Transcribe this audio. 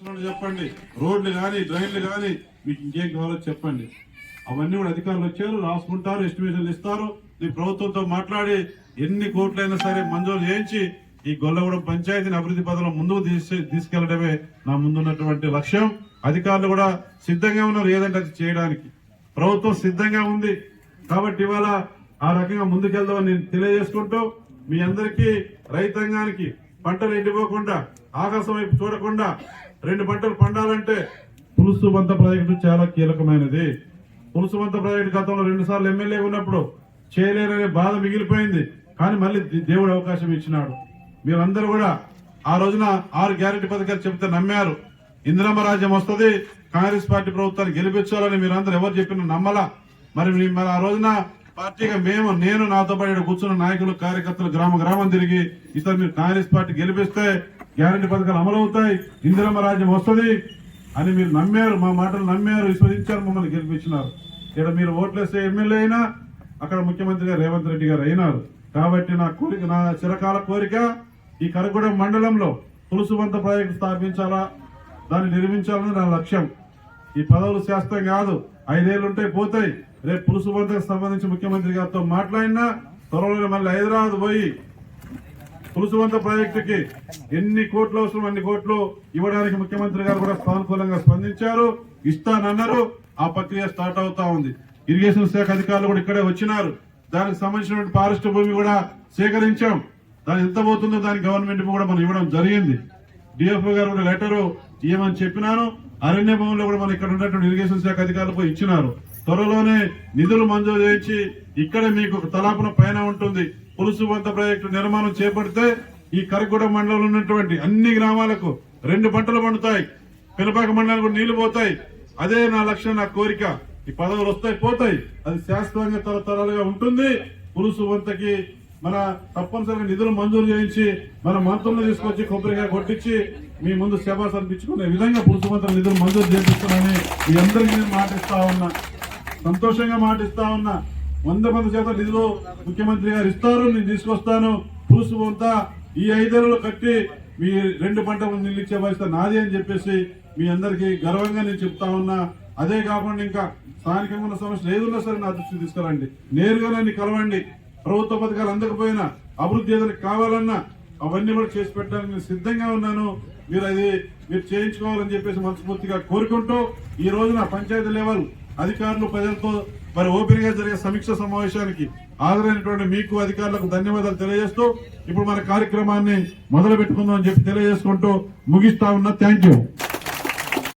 చెప్పండి. రోడ్లు కానీ డ్రైన్లు కానీ మీకు ఇంకేం కావాలో చెప్పండి. అవన్నీ కూడా అధికారులు వచ్చారు రాసుకుంటారు ఎస్టిమేషన్లు ఇస్తారు. మీ ప్రభుత్వంతో మాట్లాడి ఎన్ని కోట్లైనా సరే మంజూరు చేయించి ఈ గొల్లగూడెం పంచాయతీని అభివృద్ధి పదంలో ముందుకు తీసి తీసుకెళ్ళడమే నా ముందున్నటువంటి లక్ష్యం. అధికారులు కూడా సిద్ధంగా ఉన్నారు ఏదంటే అది చేయడానికి. ప్రభుత్వం సిద్ధంగా ఉంది. కాబట్టి ఇవాళ ఆ రకంగా ముందుకెళ్దామని నేను తెలియజేసుకుంటూ మీ అందరికీ రైతాంగానికి పంటలు ఎండిపోకుండా ఆకాశం వైపు చూడకుండా రెండు పంటలు పండాలంటే పులుసు బంత ప్రాజెక్టు చాలా కీలకమైనది. పులుసు బంత ప్రాజెక్టు గతంలో రెండు సార్లు ఎమ్మెల్యే ఉన్నప్పుడు చేయలేరనే బాధ మిగిలిపోయింది. కానీ మళ్ళీ దే- దేవుడు అవకాశం ఇచ్చినాడు. మీరందరూ కూడా ఆ రోజున ఆరు గ్యారెంటీ పథకాలు చెబితే నమ్మారు. ఇందిరమ్మ రాజ్యం వస్తుంది కాంగ్రెస్ పార్టీ ప్రభుత్వాన్ని గెలిపించాలని మీరందరూ ఎవరు చెప్పినా నమ్మలా. మరి మీ- మరి ఆ రోజున పార్టీగా మేము నేను నాతో పాటు కూర్చున్న నాయకులు కార్యకర్తలు గ్రామ గ్రామం తిరిగి ఇతరు మీరు కాంగ్రెస్ పార్టీ గెలిపిస్తే గ్యారంటీ పథకాలు అమలు అవుతాయి. ఇందిరమ్మ రాజ్యం వస్తుంది అని మీరు నమ్మారు. మా మాటలు నమ్మారు. విశ్వసించారు. మమ్మల్ని గెలిపించినారు. ఇక్కడ మీరు ఓట్లేస్తే ఎమ్మెల్యే అయినా అక్కడ ముఖ్యమంత్రిగా రేవంత్ రెడ్డి గారు అయినారు. కాబట్టి నా కోరిక నా చిరకాల కోరిక ఈ కరగూడెం మండలంలో తులసివంత ప్రాజెక్టు స్థాపించాలా? దాన్ని నిర్మించాలని నా లక్ష్యం. ఈ పదవులు శాస్త్రం కాదు. ఐదేళ్ళు ఉంటే పోతాయి. రేపు పులుసు సంబంధించి ముఖ్యమంత్రి గారితో మాట్లాడినా త్వరలో మళ్ళీ హైదరాబాద్ పోయి పులుసువంత ప్రాజెక్టుకి ఎన్ని కోట్లు అవసరం అన్ని కోట్లు ఇవ్వడానికి ముఖ్యమంత్రి గారు కూడా సానుకూలంగా స్పందించారు. ఇస్తానన్నారు. ఆ ప్రక్రియ స్టార్ట్ అవుతా ఉంది. ఇరిగేషన్ శాఖ అధికారులు కూడా ఇక్కడే వచ్చినారు. దానికి సంబంధించినటువంటి ఫారెస్ట్ భూమి కూడా సేకరించాం. దాని ఎంత పోతుందో దాని గవర్నమెంట్ కూడా మనం ఇవ్వడం జరిగింది. డిఎఫ్ఓ గారు కూడా లెటర్ ఇవ్వమని చెప్పినాను. అరణ్య భూముల్లో కూడా మనం ఇక్కడ ఉన్నటువంటి ఇరిగేషన్ శాఖ అధికారులకు ఇచ్చినారు. త్వరలోనే నిధులు మంజూరు చేయించి ఇక్కడే మీకు తలాపున తలాపన పైన ఉంటుంది. పులుసు వంత ప్రాజెక్టు నిర్మాణం చేపడితే ఈ కరగూడ మండలంలో ఉన్నటువంటి అన్ని గ్రామాలకు రెండు పంటలు పండుతాయి. పిలపాక మండలానికి కూడా నీళ్ళు పోతాయి. అదే నా లక్ష్యం నా కోరిక. ఈ పదవులు వస్తాయి పోతాయి. అది శాశ్వతంగా తరతరాలుగా ఉంటుంది. పులుసు వంతకి మన తప్పనిసరిగా నిధులు మంజూరు చేయించి మన మంత్రులను తీసుకొచ్చి కొబ్బరిగా కొట్టించి మీ ముందు శబాస్ అనిపించుకునే విధంగా పులుసు మంత్రులు నిధులు మంజూరు చేపిస్తున్నానని మీ అందరికీ నేను మాటిస్తా ఉన్నా. సంతోషంగా మాటిస్తా ఉన్నా. వంద మంది చేత నిధులు ముఖ్యమంత్రి గారు ఇస్తారు నేను తీసుకొస్తాను. పులుసు అంతా ఈ ఐదేళ్ళలో కట్టి మీ రెండు పంట నీళ్ళు ఇచ్చే బాధ్యత నాది అని చెప్పేసి మీ అందరికీ గర్వంగా నేను చెప్తా ఉన్నా. అదే కాకుండా ఇంకా స్థానికంగా ఉన్న సమస్యలు ఏదున్నా సరే నా దృష్టికి తీసుకురండి. నేరుగా నన్ను కలవండి. ప్రభుత్వ పథకాలు అందకపోయినా అభివృద్ధి ఏదైనా కావాలన్నా అవన్నీ కూడా చేసి పెట్టడానికి నేను సిద్ధంగా ఉన్నాను. మీరు అది మీరు చేయించుకోవాలని చెప్పేసి మనస్ఫూర్తిగా కోరుకుంటూ ఈ రోజున పంచాయతీ లెవెల్ అధికారులు ప్రజలతో మరి ఓపెన్గా జరిగే సమీక్ష సమావేశానికి హాజరైనటువంటి మీకు అధికారులకు ధన్యవాదాలు తెలియజేస్తూ ఇప్పుడు మన కార్యక్రమాన్ని మొదలు పెట్టుకుందాం అని చెప్పి తెలియజేసుకుంటూ ముగిస్తా ఉన్నా. Thank you.